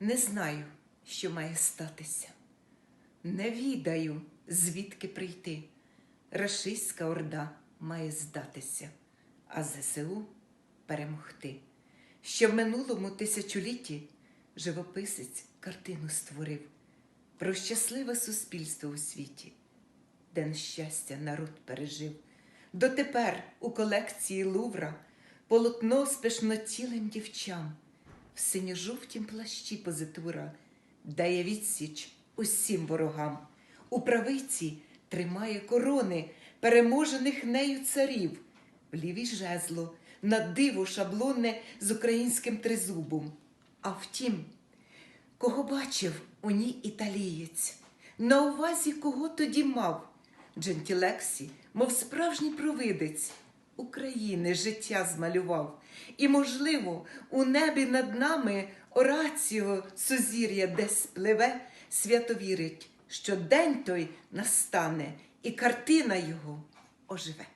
Не знаю, що має статися. Не відаю, звідки прийти. Рашистська орда має здатися, а ЗСУ перемогти. Що в минулому тисячолітті живописець картину створив про щасливе суспільство у світі, де нещастя народ пережив. Дотепер у колекції Лувра полотно з пишнотілим дівчам, в синьо-жовтім плащі позитура дає відсіч усім ворогам. У правиці тримає корони переможених нею царів, в лівій жезло, на диво шаблонне з українським тризубом. А втім, кого бачив у ній італієць, на увазі кого тоді мав. Джентілексі, мов справжній провидець, України життя змалював. І, можливо, у небі над нами Ораціо сузір'я десь пливе, свято вірить, що день той настане, і картина його оживе.